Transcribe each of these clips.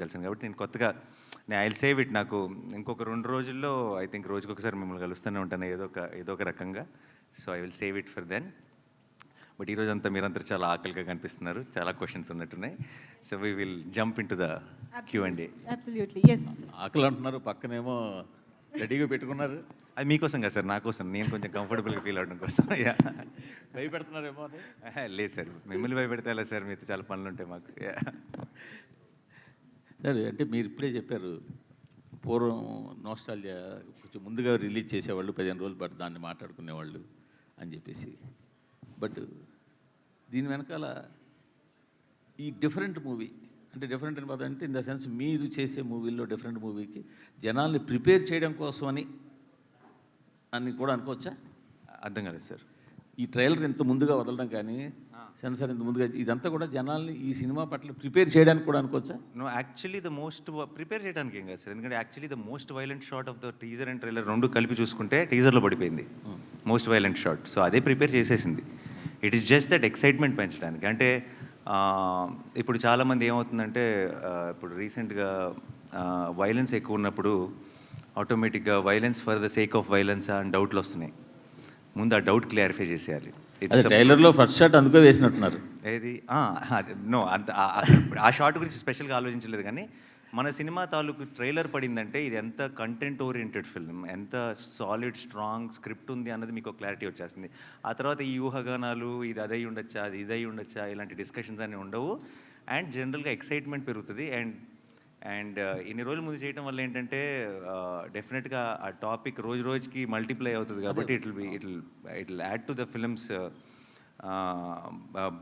కలిసాను కాబట్టి నేను కొత్తగా నేను ఐ సేవ్ ఇట్ నాకు ఇంకొక రెండు రోజుల్లో ఐ థింక్ రోజుకి ఒకసారి మిమ్మల్ని కలుస్తూనే ఉంటాను ఏదో ఒక ఏదో ఒక రకంగా. So I will save it for then but ఈ రోజు అంతా మీరందరూ చాలా ఆకలిగా కనిపిస్తున్నారు. చాలా క్వశ్చన్స్ ఉన్నట్టున్నాయి. So we will jump in to the queue and. ఆకలి అంటున్నారు పక్కనేమో రెడీగా పెట్టుకున్నారు. అది మీకోసం కదా సార్ నా కోసం. నేను కొంచెం కంఫర్టబుల్గా ఫీల్ అవడం కోసం. యా భయపెడుతున్నారేమో అని. లేదు సార్ మిమ్మల్ని భయపెడితే ఎలా సార్? మీతో చాలా పనులు ఉంటాయి మాకు. సరే అంటే మీరు ఇప్పుడే చెప్పారు పూర్వం నోస్టాలజియా కొంచెం ముందుగా రిలీజ్ చేసేవాళ్ళు పదిహేను రోజులు బట్ దాన్ని మాట్లాడుకునేవాళ్ళు అని చెప్పేసి. బట్ దీని వెనకాల ఈ డిఫరెంట్ మూవీ అంటే డిఫరెంట్ అని అంటే ఇన్ ద సెన్స్ మీరు చేసే మూవీల్లో డిఫరెంట్ మూవీకి జనాల్ని ప్రిపేర్ చేయడం కోసం అని అని కూడా అనుకోవచ్చా? అర్థం కాలేదు సార్. ఈ ట్రైలర్ ఇంత ముందుగా వదలడం కానీ సెన్సార్ ఇంత ముందుగా ఇదంతా కూడా జనాల్ని ఈ సినిమా పట్ల ప్రిపేర్ చేయడానికి కూడా అనుకోవచ్చా? No actually the most prepare చేయడానికి ఏం కాదు సార్. ఎందుకంటే actually the most violent shot of the teaser and trailer రెండు కలిపి చూసుకుంటే టీజర్లో పడిపోయింది. మోస్ట్ వైలెంట్ షాట్ సో అదే ప్రిపేర్ చేసేసింది. It is just that excitement పెంచడానికి. అంటే ఇప్పుడు చాలామంది ఏమవుతుందంటే ఇప్పుడు రీసెంట్గా వైలెన్స్ ఎక్కువ ఉన్నప్పుడు ఆటోమేటిక్గా violence for the sake of violence అని డౌట్లు వస్తున్నాయి. ముందు ఆ డౌట్ క్లారిఫై చేసేయాలి. అదే ట్రైలర్లో ఫస్ట్ షాట్ అందుకో వేసినట్టున్నారు. ఏది? నో అంత ఆ- షార్ట్ గురించి స్పెషల్గా ఆలోచించలేదు కానీ మన సినిమా తాలూకు ట్రైలర్ పడిందంటే ఇది ఎంత కంటెంట్ ఓరియంటెడ్ ఫిల్మ్ ఎంత సాలిడ్ స్ట్రాంగ్ స్క్రిప్ట్ ఉంది అన్నది మీకు క్లారిటీ వచ్చేస్తుంది. ఆ తర్వాత ఈ ఊహాగానాలు ఇది అదై ఉండొచ్చా అది ఇదై ఉండొచ్చా ఇలాంటి డిస్కషన్స్ అన్నీ ఉండవు. అండ్ జనరల్గా ఎక్సైట్మెంట్ పెరుగుతుంది. అండ్ అండ్ ఇన్ని రోజుల ముందు చేయడం వల్ల ఏంటంటే డెఫినెట్గా ఆ టాపిక్ రోజు రోజుకి మల్టిప్లై అవుతుంది కాబట్టి it will be it it will add to the film's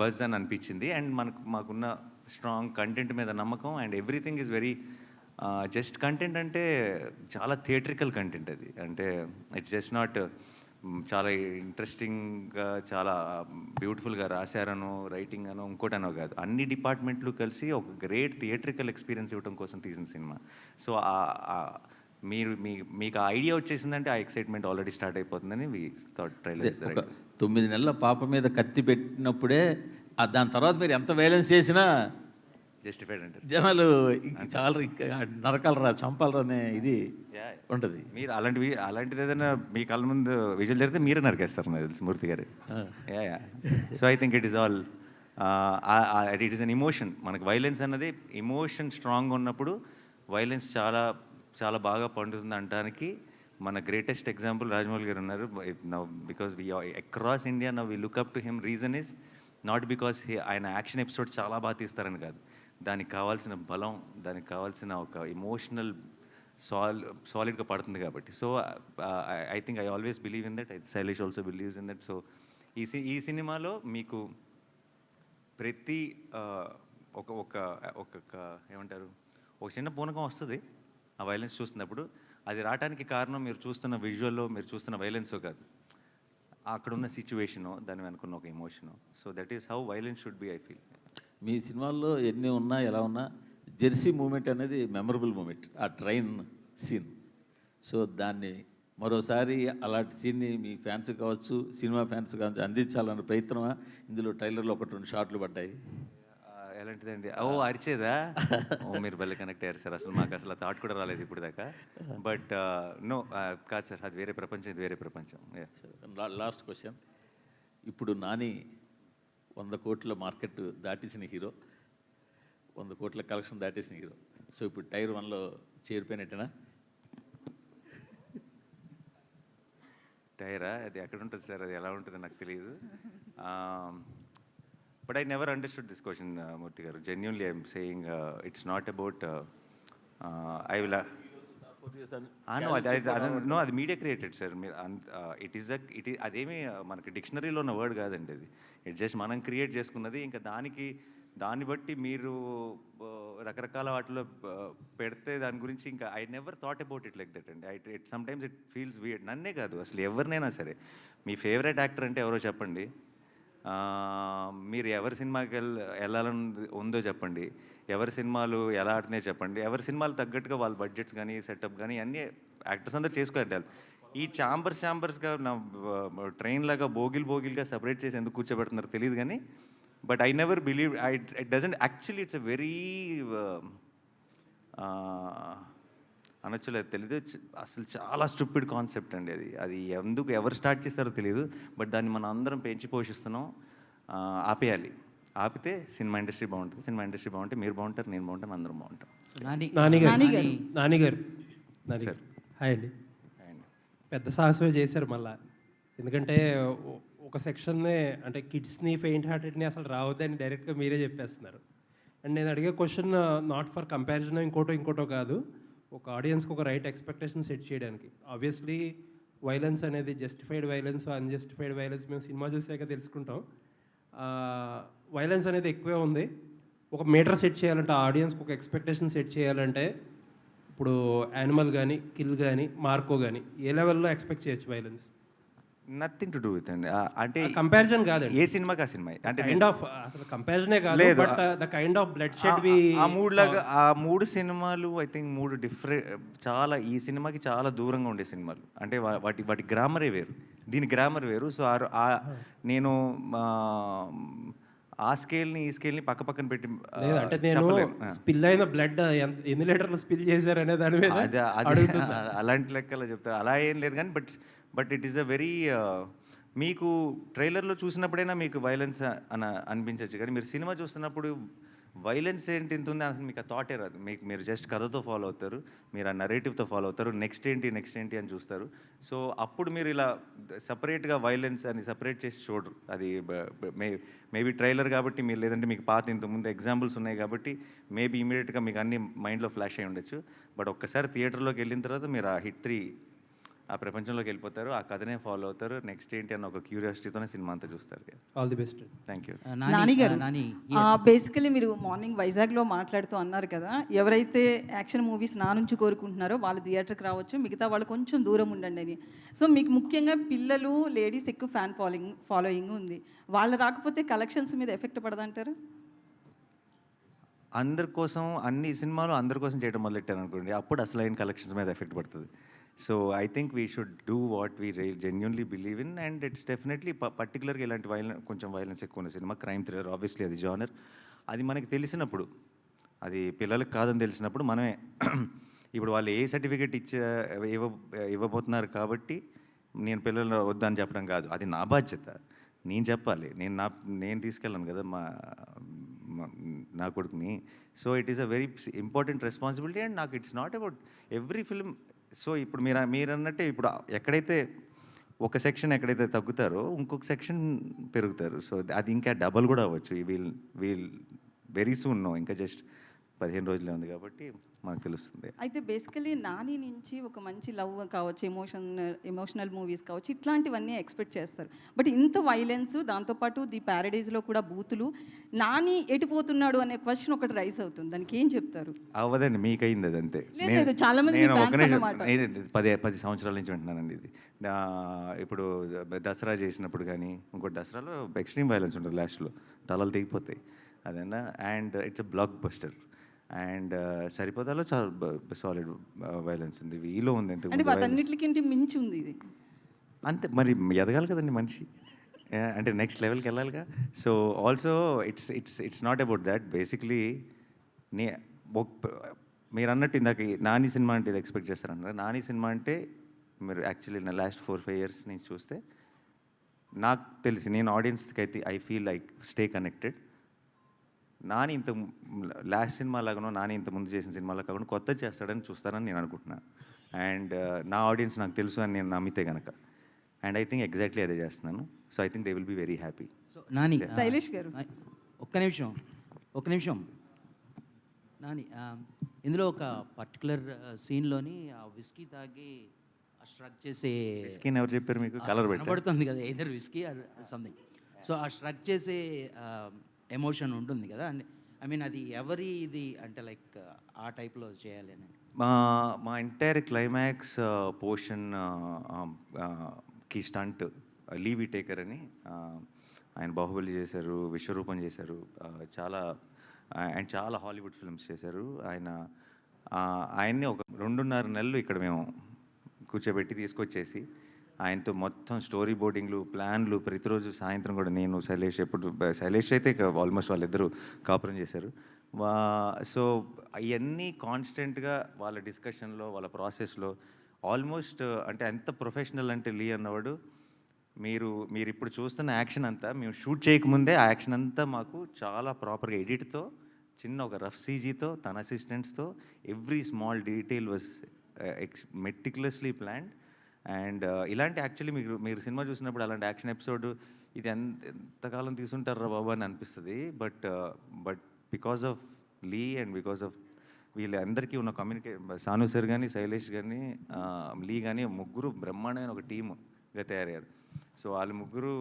buzz అని అనిపించింది. అండ్ మనకు మాకున్న స్ట్రాంగ్ కంటెంట్ మీద నమ్మకం. And everything is very just content అంటే చాలా థియేట్రికల్ కంటెంట్ అది. అంటే ఇట్స్ జస్ట్ నాట్ చాలా ఇంట్రెస్టింగ్గా చాలా బ్యూటిఫుల్గా రాశారనో రైటింగ్ అనో ఇంకోటనో కాదు. అన్ని డిపార్ట్మెంట్లు కలిసి ఒక గ్రేట్ థియేట్రికల్ ఎక్స్పీరియన్స్ ఇవ్వడం కోసం తీసిన సినిమా. సో మీరు మీ మీకు ఆ ఐడియా వచ్చేసిందంటే ఆ ఎక్సైట్మెంట్ ఆల్రెడీ స్టార్ట్ అయిపోతుందని ట్రైలర్ తొమ్మిది నెలల పాప మీద కత్తి పెట్టినప్పుడే దాని తర్వాత మీరు ఎంత వైలెన్స్ చేసినా జస్టిఫైడ్ అంటారు. జనాలు చాలా నరకాలరా చంపాలరా అనే ఇది. ఉంటుంది. మీరు అలాంటివి అలాంటిది ఏదైనా మీ కళ్ళ ముందు విజువల్ జరిగితే మీరే నరికేస్తారు నాకు తెలిసి Murthy garu. So I think it is all it is an emotion మనకు వైలెన్స్ అన్నది ఇమోషన్ స్ట్రాంగ్ ఉన్నప్పుడు వైలెన్స్ చాలా చాలా బాగా పండుతుంది అనడానికి మన గ్రేటెస్ట్ ఎగ్జాంపుల్ రాజమౌళి గారు ఉన్నారు. Because we across India now we look up to him reason is not because ఆయన యాక్షన్ ఎపిసోడ్ చాలా బాగా తీస్తారని కాదు. దానికి కావాల్సిన బలం దానికి కావాల్సిన ఒక ఎమోషనల్ సాల్ సాలిడ్గా పడుతుంది కాబట్టి. So I think I always believe in that I Shailesh also believes in that so ఈ సి ఈ సినిమాలో మీకు ప్రతి uh, ఒక ఒక ఒక్కొక్క ఏమంటారు? ఒక చిన్న పూనకం వస్తుంది ఆ వైలెన్స్ చూస్తున్నప్పుడు. అది రావడానికి కారణం మీరు చూస్తున్న విజువల్లో మీరు చూస్తున్న వైలెన్సో కాదు. అక్కడ ఉన్న సిచ్యువేషను దాని వెనుకున్న ఒక emotion so that is how violence should be I feel మీ సినిమాల్లో ఎన్ని ఉన్నా ఎలా ఉన్నా జెర్సీ మూమెంట్ అనేది మెమరబుల్ మూమెంట్ ఆ ట్రైన్ సీన్. సో దాన్ని మరోసారి అలాంటి సీన్ని మీ ఫ్యాన్స్ కావచ్చు సినిమా ఫ్యాన్స్ కావచ్చు అందించాలన్న ప్రయత్నమా? ఇందులో ట్రైలర్లో ఒకటి రెండు షాట్లు పడ్డాయి. ఎలాంటిదండి? ఓ అరిచేదా? ఓ మీరు భలే కనెక్ట్ అయ్యారు సార్. అసలు మాకు అసలు థాట్ కూడా రాలేదు ఇప్పుడు దాకా బట్ నో కాదు సార్ అది వేరే ప్రపంచం ఇది వేరే ప్రపంచం. లాస్ట్ క్వశ్చన్ ఇప్పుడు నాని వంద కోట్ల మార్కెట్ దాటేసిన హీరో. వంద కోట్ల కలెక్షన్ దాటేసిన హీరో. సో ఇప్పుడు టైర్ వన్లో చేరిపోయినట్టేనా? టైరా? అది ఎక్కడ ఉంటుంది సార్? అది ఎలా ఉంటుందో నాకు తెలియదు but I never understood this question Murthy garu. Genuinely I'm saying it's not about I will know అది నో అది మీడియా క్రియేటెడ్ సార్ మీరు ఇట్ ఈస్ ఇట్ అదేమి uh, మనకి డిక్షనరీలో ఉన్న వర్డ్ కాదండి అది. ఇట్ జస్ట్ మనం క్రియేట్ చేసుకున్నది ఇంకా దానికి దాన్ని బట్టి మీరు uh, రకరకాల వాటిలో uh, పెడితే దాని గురించి ఇంకా I never thought about it like that అండి. I it sometimes it feels weird నన్నే కాదు అసలు ఎవరినైనా సరే. మీ ఫేవరెట్ యాక్టర్ అంటే ఎవరో చెప్పండి. మీరు ఎవరి సినిమాకి వెళ్ళ వెళ్ళాలని ఉందో చెప్పండి. ఎవరి సినిమాలు ఎలా ఆడుతున్నాయో చెప్పండి. ఎవరి సినిమాలు తగ్గట్టుగా వాళ్ళ బడ్జెట్స్ కానీ సెటప్ కానీ అన్నీ యాక్టర్స్ అందరూ చేసుకోవాలి ఈ చాంబర్స్ చాంబర్స్గా నా ట్రైన్ లాగా బోగిల్ బోగిల్గా సపరేట్ చేసి ఎందుకు కూర్చోబెడుతున్నారు తెలియదు కానీ but I never believe I it doesn't actually it's a very అనొచ్చలేదు తెలియదు అసలు చాలా స్టూపిడ్ కాన్సెప్ట్ అండి అది. అది ఎందుకు ఎవరు స్టార్ట్ చేస్తారో తెలియదు బట్ దాన్ని మనం అందరం పెంచి పోషిస్తున్నాం ఆపేయాలి. ఆపితే సినిమా ఇండస్ట్రీ బాగుంటుంది సినిమా ఇండస్ట్రీ బాగుంటే మీరు బాగుంటారు నేను బాగుంటాను అందరం బాగుంటాం. నాని నాని గారు. నాని. నాని గారు నాని. గారు హాయ్ అండి. అండ్. పెద్ద సాహసమే చేశారు మళ్ళా. ఎందుకంటే ఒక సెక్షన్నే అంటే కిడ్స్ని పెయింట్ హార్టెడ్ని అసలు రావద్దని డైరెక్ట్గా మీరే చెప్పేస్తున్నారు. అండ్ నేను అడిగే క్వశ్చన్ నాట్ ఫర్ కంపారిజన్ ఇంకోటో ఇంకోటో కాదు. ఒక ఆడియన్స్కి ఒక రైట్ ఎక్స్పెక్టేషన్ సెట్ చేయడానికి. ఆబ్వియస్లీ వైలెన్స్ అనేది జస్టిఫైడ్ వైలెన్స్ అన్జస్టిఫైడ్ వైలెన్స్ మేము సినిమా చూసాక తెలుసుకుంటాం. వైలెన్స్ అనేది ఎక్కువే ఉంది. ఒక మీటర్ సెట్ చేయాలంటే ఆడియన్స్కి ఒక ఎక్స్పెక్టేషన్ సెట్ చేయాలంటే ఇప్పుడు యానిమల్ కానీ కిల్ కానీ మార్కో కానీ ఏ లెవెల్లో ఎక్స్పెక్ట్ చేయొచ్చు violence nothing to do with అండి అంటే కంపారిజన్ కాదండి. ఏ సినిమాకి ఆ సినిమా అంటే కైండ్ ఆఫ్ అసలు కంపారిజనే కాదు but the kind of bloodshed we ఆ- మూడు లాగా ఆ మూడు సినిమాలు ఐ థింక్ మూడు డిఫరెంట్ చాలా ఈ సినిమాకి చాలా దూరంగా ఉండే సినిమాలు. అంటే వాటి వాటి గ్రామరే వేరు. దీని గ్రామర్ వేరు. సో నేను ఆ, స్కేల్ని ఈ స్కేల్ని పక్క పక్కన పెట్టి లేదు అంటే నేను. ఆ. స్పిల్ అయిన బ్లడ్ ఎన్ని లీటర్లు స్పిల్ చేశారు అనే దాని మీద అది అది అడుగుతున్నా అలాంటి లెక్కలో చెప్తారు అలా ఏం లేదు కానీ but but it is a very మీకు ట్రైలర్లో చూసినప్పుడైనా మీకు వైలెన్స్ అని అనిపించవచ్చు కానీ మీరు సినిమా చూస్తున్నప్పుడు వైలెన్స్ ఏంటి ఇంత ఉంది? అసలు మీకు ఆ థాటే రాదు. మీకు మీరు జస్ట్ కథతో ఫాలో అవుతారు. మీరు ఆ నరేటివ్తో ఫాలో అవుతారు. నెక్స్ట్ ఏంటి? నెక్స్ట్ ఏంటి? అని చూస్తారు. సో అప్పుడు మీరు ఇలా సపరేట్గా వైలెన్స్ అని సపరేట్ చేసి చూడరు. అది మే మేబీ ట్రైలర్ కాబట్టి మీరు లేదంటే మీకు పాత ఇంతకుముందు ఎగ్జాంపుల్స్ ఉన్నాయి కాబట్టి మేబీ ఇమీడియట్గా మీకు అన్ని మైండ్లో ఫ్లాష్ అయి ఉండొచ్చు. బట్ ఒక్కసారి థియేటర్లోకి వెళ్ళిన తర్వాత మీరు ఆ హిట్ త్రీ ఆ ప్రపంచంలోకి వెళ్ళిపోతారు ఆ కథనే ఫాలో అవుతారు. నెక్స్ట్ ఏంటి అన్న ఒక క్యూరియాసిటీతోనే సినిమా అంతా చూస్తారు all the best thank you Nani garu. Nani basically మీరు మార్నింగ్ వైజాగ్లో మాట్లాడుతూ అన్నారు కదా ఎవరైతే యాక్షన్ మూవీస్ నా నుంచి కోరుకుంటున్నారో వాళ్ళు థియేటర్కి రావచ్చు మిగతా వాళ్ళు కొంచెం దూరం ఉండండి అని. సో మీకు ముఖ్యంగా పిల్లలు లేడీస్ ఎక్కువ ఫ్యాన్ ఫాలోయింగ్ ఫాలోయింగ్ ఉంది. వాళ్ళు రాకపోతే కలెక్షన్స్ మీద ఎఫెక్ట్ పడదంటారు? అందరి కోసం అన్ని సినిమాలు అందరి కోసం చేయడం మొదలెట్టాను అనుకోండి అప్పుడు అసలైన కలెక్షన్స్ మీద ఎఫెక్ట్ పడుతుంది. So I think we should do what we genuinely believe in and it's definitely పర్టికులర్గా ఇలాంటి వైలెన్ కొంచెం వైలెన్స్ ఎక్కువ ఉన్న సినిమా క్రైమ్ థ్రిల్లర్ ఆబ్వియస్లీ అది జానర్ అది మనకి తెలిసినప్పుడు అది పిల్లలకు కాదని తెలిసినప్పుడు మనమే ఇప్పుడు వాళ్ళు ఏ సర్టిఫికేట్ ఇచ్చే ఇవ్వ ఇవ్వబోతున్నారు కాబట్టి నేను పిల్లలు వద్దని చెప్పడం కాదు. అది నా బాధ్యత. నేను చెప్పాలి. నేను నా నేను తీసుకెళ్ళాను కదా మా- నా కొడుకుని. So it is a very important responsibility and నాకు it's not about every film so ఇప్పుడు మీరు మీరు అన్నట్టే ఇప్పుడు ఎక్కడైతే ఒక సెక్షన్ ఎక్కడైతే తగ్గుతారో ఇంకొక సెక్షన్ పెరుగుతారు. సో అది ఇంకా డబల్ కూడా అవ్వచ్చు. We'll we'll very soon know. ఇంకా జస్ట్ పదిహేను రోజులే ఉంది కాబట్టి మనకు తెలుస్తుంది. అయితే బేసికలీ నాని నుంచి ఒక మంచి లవ్ కావచ్చు ఎమోషన్ ఎమోషనల్ మూవీస్ కావచ్చు ఇట్లాంటివన్నీ ఎక్స్పెక్ట్ చేస్తారు. బట్ ఇంత వైలెన్స్ దాంతోపాటు ది ప్యారడైజ్లో కూడా బూతులు నాని ఎటుపోతున్నాడు అనే క్వశ్చన్ ఒకటి రైస్ అవుతుంది. దానికి ఏం చెప్తారు? అవ్వదండి మీకు అయింది అది అంతే లేదు, చాలా మంది పది పది సంవత్సరాల నుంచి వింటున్నానండి ఇది. ఇప్పుడు దసరా చేసినప్పుడు కానీ ఇంకోటి దసరాలో ఎక్స్ట్రీమ్ వైలెన్స్ ఉంటుంది లాస్ట్లో తలలు తెగిపోతాయి. అదేనా? And it's a blockbuster and సరిపోతాలో చాలా సాలిడ్ వైలెన్స్ ఉంది. వీలో ఉంది వాటన్నిటికింటి మించి ఉంది ఇది. అంతే మరి ఎదగాలి కదండి మనిషి. అంటే నెక్స్ట్ లెవెల్కి వెళ్ళాలిగా. So also it's it's it's not about that basically నే మీరు అన్నట్టు ఇందాక నాని సినిమా అంటే ఇది ఎక్స్పెక్ట్ చేస్తారన్నారు? నాని సినిమా అంటే మీరు యాక్చువల్లీ నా లాస్ట్ ఫోర్ ఫైవ్ ఇయర్స్ నుంచి చూస్తే నాకు తెలిసి నేను ఆడియన్స్కి అయితే I feel like stay connected Nani ఇంత లాస్ట్ సినిమా లాగానో నాని ఇంత ముందు చేసిన సినిమాలో కాకుండా కొత్త చేస్తాడని చూస్తారని నేను అనుకుంటున్నాను అండ్ నా ఆడియన్స్ నాకు తెలుసు అని నేను నమ్మితే కనుక అండ్ ఐ థింక్ ఎగ్జాక్ట్లీ అదే చేస్తున్నాను. So I think they will be very happy. So Nani Shailesh garu. ఆ, ఒక్క నిమిషం ఒక్క నిమిషం. నాని ఆ, ఇందులో ఒక పర్టికులర్ సీన్లోని ఆ విస్కీ తాగి స్ట్రక్ చేసే స్కిన్ ఎవరు చెప్పారు మీకు? కలర్ పెట్టి కనబడుతుంది కదా ఇద్దరు విస్కీ సంథింగ్. సో ఆ స్ట్రక్ చేసే ఎమోషన్ ఉంటుంది కదా. ఐ మీన్ అది ఎవరి ఇది అంటే లైక్ ఆ టైప్లో చేయాలి అని. మా మా ఎంటైర్ క్లైమాక్స్ పోర్షన్కి స్టంట్ లీవీ టేకర్ అని uh, ఆయన బాహుబలి చేశారు విశ్వరూపం చేశారు uh, చాలా అండ్ చాలా హాలీవుడ్ ఫిల్మ్స్ చేశారు. ఆయన uh, ఆయన్ని ఒక రెండున్నర నెలలు ఇక్కడ మేము కూర్చోబెట్టి తీసుకొచ్చేసి ఆయనతో మొత్తం స్టోరీ బోర్డింగ్లు ప్లాన్లు ప్రతిరోజు సాయంత్రం కూడా నేను శైలేష్ ఎప్పుడు శైలేష్ అయితే ఆల్మోస్ట్ వాళ్ళిద్దరూ కాపురం చేశారు. సో అవన్నీ కాన్స్టెంట్గా వాళ్ళ డిస్కషన్లో వాళ్ళ ప్రాసెస్లో ఆల్మోస్ట్ అంటే ఎంత ప్రొఫెషనల్ అంటే లీ అన్నవాడు మీరు మీరు ఇప్పుడు చూస్తున్న యాక్షన్ అంతా మేము షూట్ చేయకముందే ఆ యాక్షన్ అంతా మాకు చాలా ప్రాపర్గా ఎడిట్తో చిన్న ఒక రఫ్ సీజీతో తన అసిస్టెంట్స్తో every small detail was ex meticulously planned and ఇలాంటి యాక్చువల్లీ మీరు మీరు సినిమా చూసినప్పుడు అలాంటి యాక్షన్ ఎపిసోడ్ ఇది ఎంత ఎంతకాలం తీసుంటారా బాబు అని అనిపిస్తుంది. But but because of Lee and because of వీళ్ళందరికీ ఉన్న కమ్యూనికే సాను సార్ కానీ శైలేష్ కానీ లీ కానీ ముగ్గురు బ్రహ్మాండమైన ఒక టీమ్గా తయారయ్యారు. సో వాళ్ళు ముగ్గురు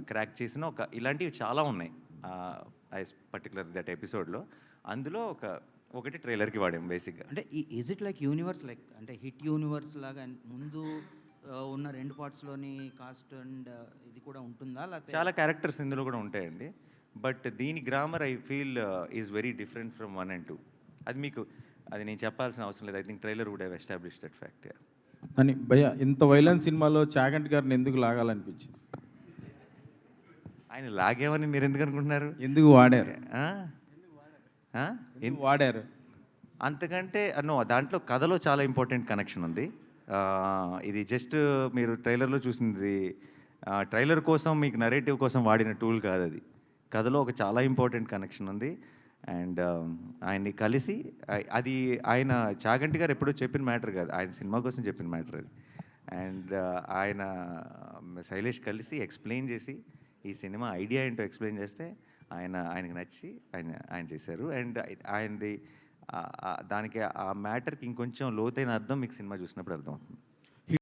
క్రాక్ చేసిన ఒక ఇలాంటివి చాలా ఉన్నాయి పర్టికులర్ దట్ ఎపిసోడ్లో. అందులో ఒక ఒకటి ట్రైలర్కి వాడాం బేసిక్గా. అంటే is it like universe like అంటే హిట్ యూనివర్స్ లాగా ముందు ఉన్న రెండు పార్ట్స్లోని కాస్ట్ అండ్ ఇది కూడా ఉంటుందా? లేకపోతే చాలా క్యారెక్టర్స్ ఇందులో కూడా ఉంటాయండి. బట్ దీని grammar I feel is very different from one and two అది మీకు అది నేను చెప్పాల్సిన అవసరం లేదు. I think trailer would have establish that fact అని భయ్య ఇంత వైలెన్స్ సినిమాలో చాగంటి గారిని ఎందుకు లాగాలనిపించింది? ఆయన లాగేమని మీరు ఎందుకు అనుకుంటున్నారు? ఎందుకు వాడారు? వాడారు? అంతకంటే నో దాంట్లో కథలో చాలా ఇంపార్టెంట్ కనెక్షన్ ఉంది. ఇది జస్ట్ మీరు ట్రైలర్లో చూసింది ట్రైలర్ కోసం మీకు నరేటివ్ కోసం వాడిన టూల్ కాదు అది. కథలో ఒక చాలా ఇంపార్టెంట్ కనెక్షన్ ఉంది. అండ్ ఆయన్ని కలిసి అది ఆయన చాగంటి గారు ఎప్పుడో చెప్పిన మ్యాటర్ కాదు ఆయన సినిమా కోసం చెప్పిన మ్యాటర్ అది. అండ్ ఆయన శైలేష్ కలిసి ఎక్స్ప్లెయిన్ చేసి ఈ సినిమా ఐడియా ఏంటో ఎక్స్ప్లెయిన్ చేస్తే ఆయన ఆయనకు నచ్చి ఆయన ఆయన చేశారు. అండ్ ఆయనది దానికి ఆ మ్యాటర్కి ఇంకొంచెం లోతైన అర్థం మీకు సినిమా చూసినప్పుడు అర్థమవుతుంది.